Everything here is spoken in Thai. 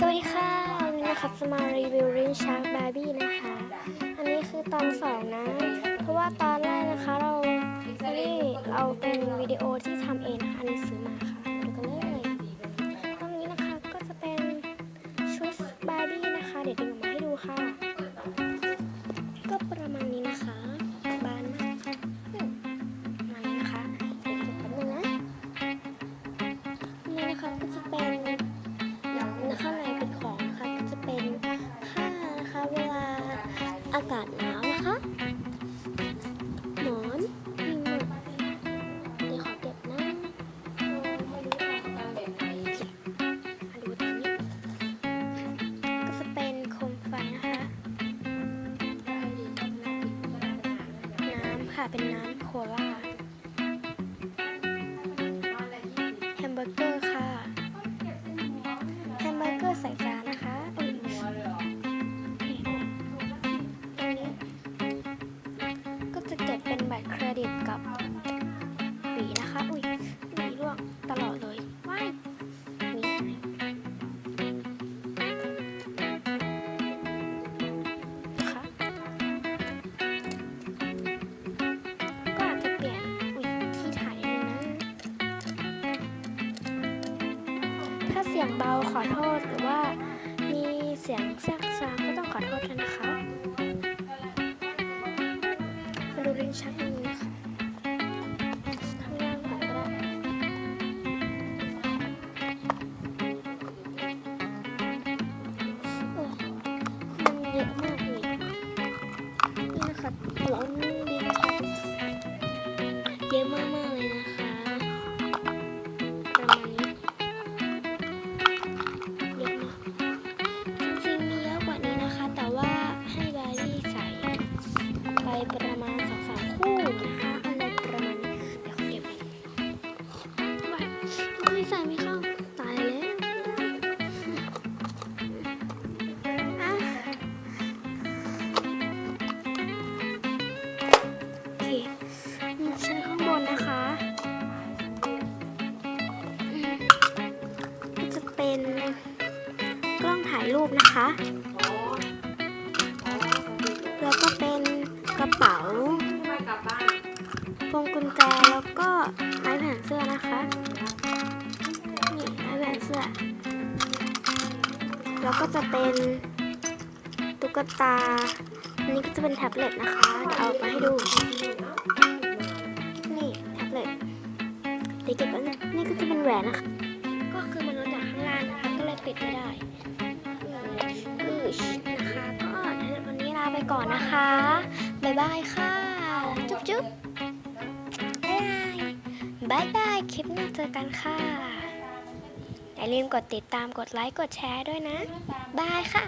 สวัสดีค่ะวันนี้นะคะจะมารีวิวรินชาร์กบาร์บี้นะคะ อันนี้คือตอนสองนะ เพราะว่าตอนแรกนะคะเราอันนี้เราเป็นวิดีโอที่ากาศหนาวนะคะ หมอนมีหมดเดี๋ยวขอเก็บนะมาดูตรงนี้ ก็จะเป็นโคมไฟนะคะ น้ำค่ะ เป็นน้ำโคลาับหวีนะคะ อุ้ยหวีร่วงตลอดเลยว้ายนี่นะคะก็อาจจะเปลี่ยนอุ้ยที่ถ่ายนิดนึงนะถ้าเสียงเบาขอโทษหรือว่ามีเสียงแทรกซ้างก็ต้องขอโทษด้วยนะคะมาดูลิ้นชัก ประมาณสองสามคู่นะคะอะไรประมาณนี้เดี๋ยวเขาเก็บไว้ว้ายไม่ใส่ไม่เข้าตายแล้วโอเคอยู่ชั้นข้างบนนะคะก็จะเป็นกล้องถ่ายรูปนะคะ แล้วก็จะเป็นตุ๊กตา อันนี้ก็จะเป็นแท็บเล็ตนะคะ เดี๋ยวเอามาให้ดู นี่แท็บเล็ตเดี๋ยวเก็บไว้นะนี่ก็จะเป็นแหวนนะคะ ก็คือมันลดจากข้างล่างนะคะ ก็เลยปิดไม่ได้อือนะคะ ก็วันนี้ลาไปก่อนนะคะ บ๊ายบายค่ะ จุ๊บจุ๊บบายบายบายบายคลิปหน้าเจอกันค่ะ อย่าลืมกดติดตามกดไลค์กดแชร์ด้วยนะ บายค่ะ